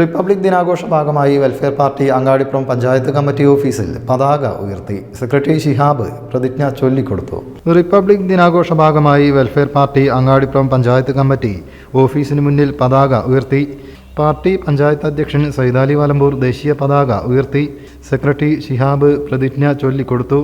Republic ദിനാഘോഷ ഭാഗമായി welfare party Angadipuram panchayat committee ഓഫീസിൽ പതാക ഉയർത്തി. സെക്രട്ടറി ഷിഹാബ് പ്രതിജ്ഞ ചൊല്ലിക്കൊടുത്തു. റിപ്പബ്ലിക് ദിനാഘോഷ ഭാഗമായി welfare party Angadipuram panchayat committee ഓഫീസിന് മുന്നിൽ പതാക ഉയർത്തി. പാർട്ടി പഞ്ചായത്ത് അധ്യക്ഷൻ സൈതാലി വലമ്പൂർ ദേശീയ പതാക ഉയർത്തി. സെക്രട്ടറി ഷിഹാബ് പ്രതിജ്ഞ ചൊല്ലിക്കൊടുത്തു.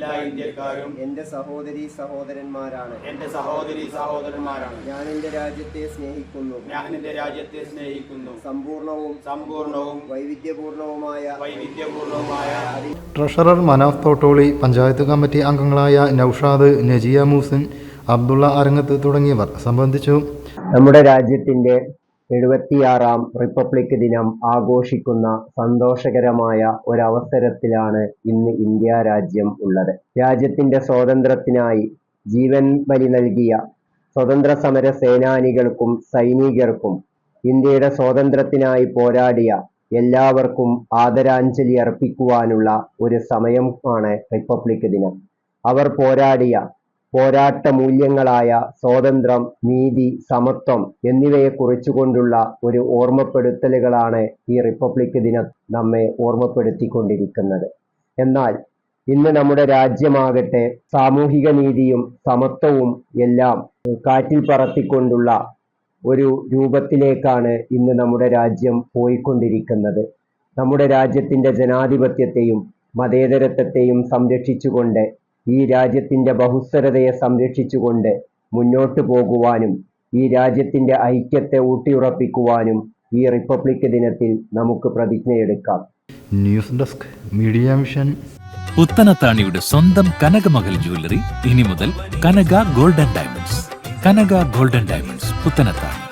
എല്ലാ ഇന്ത്യക്കാരും എന്റെ സഹോദരി സഹോദരന്മാരാണ്. എന്റെ സഹോദരി സഹോദരന്മാരാണ്. ഞാൻ എന്റെ രാജ്യത്തെ സ്നേഹിക്കുന്നു. ഞാൻ എന്റെ രാജ്യത്തെ സ്നേഹിക്കുന്നു. സമ്പൂർണവും സമ്പൂർണവും വൈവിധ്യപൂർണവുമായ വൈവിധ്യപൂർണവുമായ ട്രഷറർ മനാഫ് തോട്ടോളി പഞ്ചായത്ത് കമ്മിറ്റി അംഗങ്ങളായ നൌഷാദ് നജിയ മൂസിൻ അബ്ദുള്ള അരങ്ങത്ത് തുടങ്ങിയവർ സംബന്ധിച്ചു. നമ്മുടെ രാജ്യത്തിന്റെ എഴുപത്തിയാറാം റിപ്പബ്ലിക് ദിനം ആഘോഷിക്കുന്ന സന്തോഷകരമായ ഒരവസരത്തിലാണ് ഇന്ന് ഇന്ത്യ രാജ്യം ഉള്ളത്. രാജ്യത്തിന്റെ സ്വാതന്ത്ര്യത്തിനായി ജീവൻ ബലി നൽകിയ സ്വതന്ത്ര സമര സേനാനികൾക്കും സൈനികർക്കും ഇന്ത്യയുടെ സ്വാതന്ത്ര്യത്തിനായി പോരാടിയ എല്ലാവർക്കും ആദരാഞ്ജലി അർപ്പിക്കുവാനുള്ള ഒരു സമയമാണ് റിപ്പബ്ലിക് ദിനം. അവർ പോരാടിയ പോരാട്ട മൂല്യങ്ങളായ സ്വാതന്ത്ര്യം നീതി സമത്വം എന്നിവയെ കുറിച്ചുകൊണ്ടുള്ള ഒരു ഓർമ്മപ്പെടുത്തലുകളാണ് ഈ റിപ്പബ്ലിക് ദിനം നമ്മെ ഓർമ്മപ്പെടുത്തിക്കൊണ്ടിരിക്കുന്നത്. എന്നാൽ ഇന്ന് നമ്മുടെ രാജ്യമാകട്ടെ സാമൂഹിക നീതിയും സമത്വവും എല്ലാം കാറ്റിൽ പറത്തിക്കൊണ്ടുള്ള ഒരു രൂപത്തിലേക്കാണ് ഇന്ന് നമ്മുടെ രാജ്യം പോയിക്കൊണ്ടിരിക്കുന്നത്. നമ്മുടെ രാജ്യത്തിന്റെ ജനാധിപത്യത്തെയും മതേതരത്വത്തെയും സംരക്ഷിച്ചുകൊണ്ട് ഈ രാജ്യത്തിന്റെ ബഹുസ്വരതയെ സംരക്ഷിച്ചുകൊണ്ട് മുന്നോട്ടു പോകുവാനും ഈ രാജ്യത്തിന്റെ ഐക്യത്തെ ഊട്ടിയുറപ്പിക്കുവാനും ഈ റിപ്പബ്ലിക് ദിനത്തിൽ നമുക്ക് പ്രതിജ്ഞയെടുക്കാം. News desk media mission. പുത്തനത്താണിയുടെ സ്വന്തം കനകമകൽ ജ്വല്ലറി ഇനി മുതൽ Kanaka golden diamonds. Kanaka golden diamonds Puthanathani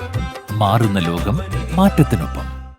മാറുന്ന ലോകം മാറ്റത്തിനൊപ്പം.